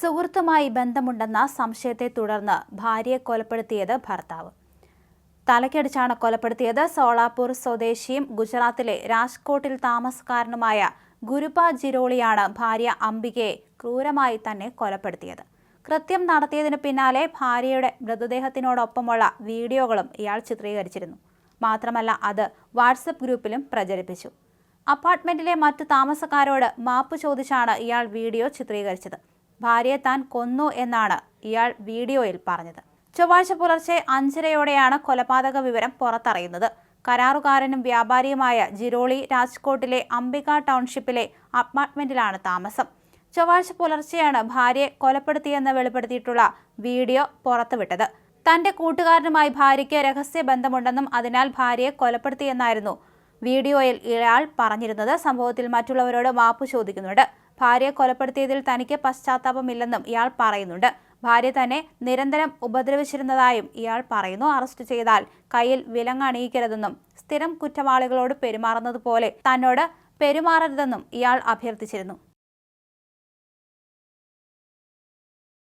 സുഹൃത്തുമായി ബന്ധമുണ്ടെന്ന സംശയത്തെ തുടർന്ന് ഭാര്യയെ കൊലപ്പെടുത്തിയത് ഭർത്താവ്. തലക്കടിച്ചാണ് കൊലപ്പെടുത്തിയത് സോളാപൂർ സ്വദേശിയും ഗുജറാത്തിലെ രാജ്കോട്ടിൽ താമസക്കാരനുമായ ഗുരുപ ജിരോളിയാണ് ഭാര്യ അംബികയെ ക്രൂരമായി തന്നെ കൊലപ്പെടുത്തിയത്. കൃത്യം നടത്തിയതിന് പിന്നാലെ ഭാര്യയുടെ മൃതദേഹത്തിനോടൊപ്പമുള്ള വീഡിയോകളും ഇയാൾ ചിത്രീകരിച്ചിരുന്നു. മാത്രമല്ല അത് വാട്സപ്പ് ഗ്രൂപ്പിലും പ്രചരിപ്പിച്ചു. അപ്പാർട്ട്മെന്റിലെ മറ്റു താമസക്കാരോട് മാപ്പ് ചോദിച്ചാണ് ഇയാൾ വീഡിയോ ചിത്രീകരിച്ചത്. ഭാര്യയെ താൻ കൊന്നു എന്നാണ് ഇയാൾ വീഡിയോയിൽ പറഞ്ഞത്. ചൊവ്വാഴ്ച പുലർച്ചെ അഞ്ചരയോടെയാണ് കൊലപാതക വിവരം പുറത്തറിയുന്നത്. കരാറുകാരനും വ്യാപാരിയുമായ ജിരോളി രാജ്കോട്ടിലെ അംബിക ടൗൺഷിപ്പിലെ അപ്പാർട്ട്മെന്റിലാണ് താമസം. ചൊവ്വാഴ്ച പുലർച്ചെയാണ് ഭാര്യയെ കൊലപ്പെടുത്തിയെന്ന് വെളിപ്പെടുത്തിയിട്ടുള്ള വീഡിയോ പുറത്തുവിട്ടത്. തന്റെ കൂട്ടുകാരനുമായി ഭാര്യയ്ക്ക് രഹസ്യ ബന്ധമുണ്ടെന്നും അതിനാൽ ഭാര്യയെ കൊലപ്പെടുത്തിയെന്നായിരുന്നു വീഡിയോയിൽ ഇയാൾ പറഞ്ഞിരുന്നത്. സംഭവത്തിൽ മറ്റുള്ളവരോട് മാപ്പ് ചോദിക്കുന്നുണ്ട്. ഭാര്യയെ കൊലപ്പെടുത്തിയതിൽ തനിക്ക് പശ്ചാത്താപമില്ലെന്നും ഇയാൾ പറയുന്നുണ്ട്. ഭാര്യ തന്നെ നിരന്തരം ഉപദ്രവിച്ചിരുന്നതായും ഇയാൾ പറയുന്നു. അറസ്റ്റ് ചെയ്താൽ കയ്യിൽ വിലങ്ങണിയിക്കരുതെന്നും സ്ഥിരം കുറ്റവാളികളോട് പെരുമാറുന്നത് പോലെ തന്നോട് പെരുമാറരുതെന്നും ഇയാൾ അഭ്യർത്ഥിച്ചിരുന്നു.